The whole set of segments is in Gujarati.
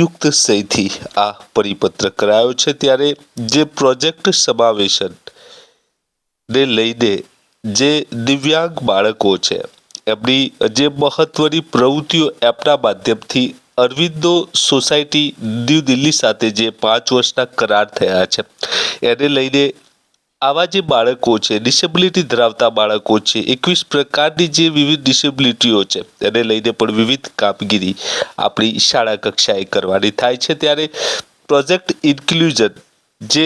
સંયુક્ત સહીથી આ પરિપત્ર કરાયો છે ત્યારે જે પ્રોજેક્ટ સમાવેશન ને લઈને જે દિવ્યાંગ બાળકો છે, એમની જે મહત્વની પ્રવૃત્તિઓ એપના માધ્યમથી અરવિંદો સોસાયટી ન્યૂ દિલ્હી સાથે જે પાંચ વર્ષના કરાર થયા છે, એને લઈને આવા જે બાળકો છે ડિસેબિલિટી ધરાવતા બાળકો છે, એકવીસ પ્રકારની જે વિવિધ ડિસેબિલિટીઓ છે, એને લઈને પણ વિવિધ કામગીરી આપણી શાળા કક્ષાએ કરવાની થાય છે. ત્યારે પ્રોજેક્ટ ઇન્ક્લુઝન જે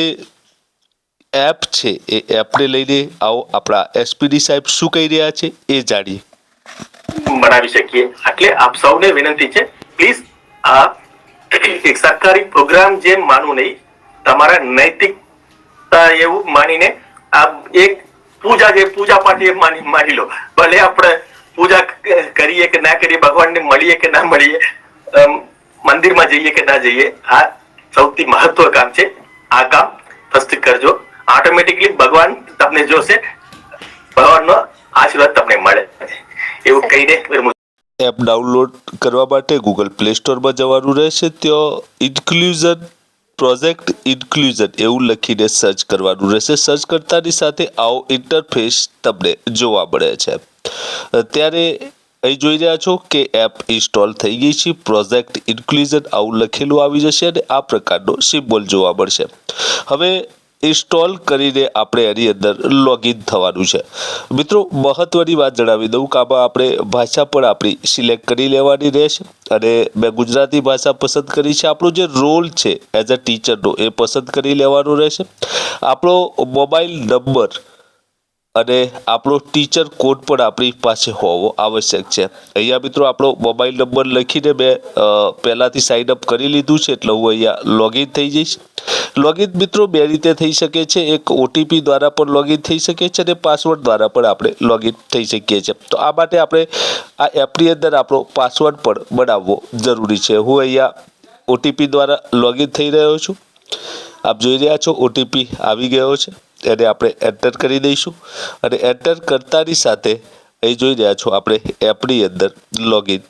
એપ છે, એ એપને લઈને આવો આપણા એસપીડી સાહેબ શું કહી રહ્યા છે, એ જાણીએ. બનાવી શકીએ. એટલે આપ સૌને વિનંતી છે પ્લીઝ આ એક સરકારી પ્રોગ્રામ જેમ માનું નહીં, તમારા નૈતિકતા એવું માનીને આ એક પૂજા જે પૂજા પાઠ માની માની લો. ભલે આપણે પૂજા કરીએ કે ના કરીએ, ભગવાનને મળીએ કે ના મળીએ મંદિરમાં જઈએ કે ના જઈએ, આ સૌથી મહત્વ કામ છે. આ કામ ફર્સ્ટ કરજો. ઓટોમેટિકલી ભગવાન તમને જોશે. ભગવાનનો આશીર્વાદ તમને મળે. એવું કહીને એપ ડાઉનલોડ કરવા માટે ગૂગલ પ્લે સ્ટોરમાં જવાનું રહેશે. ત્યાં ઇન્ક્લુઝન પ્રોજેક્ટ ઇન્ક્લુઝન એવું લખીને સર્ચ કરવાનું રહેશે. સર્ચ કરતાની સાથે આવો ઇન્ટરફેસ તમને જોવા મળે છે. ત્યારે અહીં જોઈ રહ્યા છો કે એપ ઇન્સ્ટોલ થઈ ગઈ છે. પ્રોજેક્ટ ઇન્ક્લુઝન આવું લખેલું આવી જશે અને આ પ્રકારનો સિમ્બોલ જોવા મળશે. હવે ઇન્સ્ટોલ કરીને આપણે એની અંદર લોગિન થવાનું છે. મિત્રો, મહત્વની વાત જણાવી દઉં કે આમાં આપણે ભાષા પણ આપણી સિલેક્ટ કરી લેવાની રહેશે અને મેં ગુજરાતી ભાષા પસંદ કરી છે. આપણો જે રોલ છે એઝ અ ટીચરનો એ પસંદ કરી લેવાનો રહેશે. આપણો મોબાઈલ નંબર અને આપણો ટીચર કોડ પણ આપણી પાસે હોવો આવશ્યક છે. અહીંયા મિત્રો આપણો મોબાઈલ નંબર લખીને મેં પહેલાંથી સાઇન અપ કરી લીધું છે એટલે હું અહીંયા લોગિન થઈ જઈશ. લોગિન મિત્રો બે રીતે થઈ શકે છે. એક ઓટીપી દ્વારા પણ લોગિન થઈ શકે છે અને પાસવર્ડ દ્વારા પણ આપણે લોગિન થઈ શકીએ છીએ. તો આ માટે આપણે આ એપની અંદર આપણો પાસવર્ડ પણ બનાવવો જરૂરી છે. હું અહીંયા ઓટીપી દ્વારા લોગિન થઈ રહ્યો છું. આપ જોઈ રહ્યા છો ઓટીપી આવી ગયો છે. એને આપણે એન્ટર કરી દઈશું. અને એન્ટર કરતાની સાથે અહીં જોઈ રહ્યા છો, આપણે એપની અંદર લોગિન